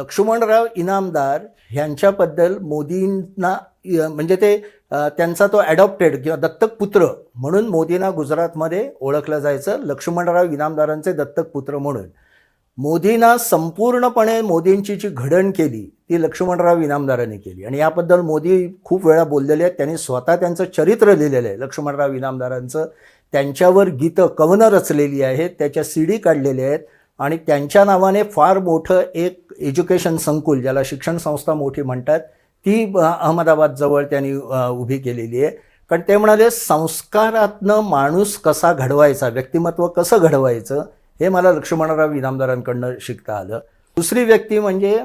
लक्ष्मणराव इनामदार ह्यांच्याबद्दल मोदींना म्हणजे ते त्यांचा तो ॲडॉप्टेड किंवा दत्तक पुत्र म्हणून मोदींना गुजरातमध्ये ओळखलं जायचं लक्ष्मणराव इनामदारांचे दत्तक पुत्र म्हणून. मोदींना संपूर्णपणे मोदींची जी घडण केली ती लक्ष्मणराव इनामदारांनी केली. आणि याबद्दल मोदी खूप वेळा बोललेले आहेत त्यांनी स्वतः त्यांचं चरित्र लिहिलेलं आहे लक्ष्मणराव इनामदारांचं. त्यांच्यावर गीतं कवनं रचलेली आहेत त्याच्या सी डी काढलेल्या आहेत. आणि त्यांच्या नावाने फार मोठं एक एज्युकेशन संकुल ज्याला शिक्षण संस्था मोठी म्हणतात ती अहमदाबादजवळ त्यांनी उभी केलेली आहे. कारण ते म्हणाले संस्कारातनं माणूस कसा घडवायचा व्यक्तिमत्व कसं घडवायचं हे मला लक्ष्मणराव इनामदारांकडनं शिकता आलं. दुसरी व्यक्ती म्हणजे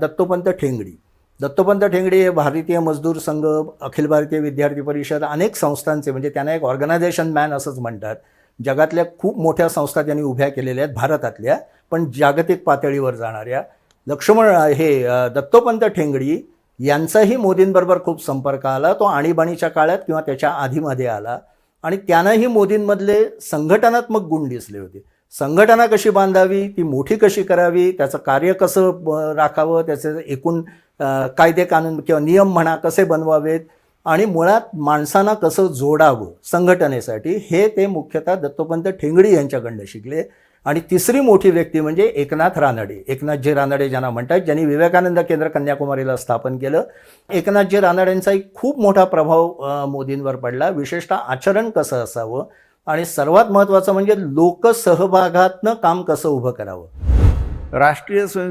दत्तोपंत ठेंगडी. दत्तोपंत ठेंगडी हे भारतीय मजदूर संघ अखिल भारतीय विद्यार्थी परिषद अनेक संस्थांचे म्हणजे त्यांना एक ऑर्गनायझेशन मॅन असंच म्हणतात. जगातल्या खूप मोठ्या संस्था त्यांनी उभ्या केलेल्या आहेत भारतातल्या पण जागतिक पातळीवर जाणाऱ्या. लक्ष्मण हे दत्तोपंत ठेंगडी यांचाही मोदींबरोबर खूप संपर्क आला. तो आणीबाणीच्या काळात किंवा त्याच्या आधीमध्ये आला. आणि त्यानंही मोदींमधले संघटनात्मक गुण दिसले होते. संघटना कशी बांधावी ती मोठी कशी करावी त्याचं कार्य कसं राखावं त्याचे एकूण कायदे कानून किंवा नियम म्हणा कसे बनवावेत आणि मुळात माणसांना कसं जोडावं संघटनेसाठी हे ते मुख्यतः दत्तोपंत ठेंगडी यांच्याकडनं शिकले. आणि तिसरी मोठी व्यक्ती म्हणजे एकनाथ रानडे. एकनाथजी रानडे ज्यांना म्हणतात ज्यांनी विवेकानंद केंद्र कन्याकुमारीला स्थापन केलं. एकनाथजी रानडेंचा एक खूप मोठा प्रभाव मोदींवर पडला. विशेषतः आचरण कसं असावं? आणि सर्वात महत्त्वाचं म्हणजे लोकसहभागातनं काम कसं उभं करावं? राष्ट्रीय स्वयं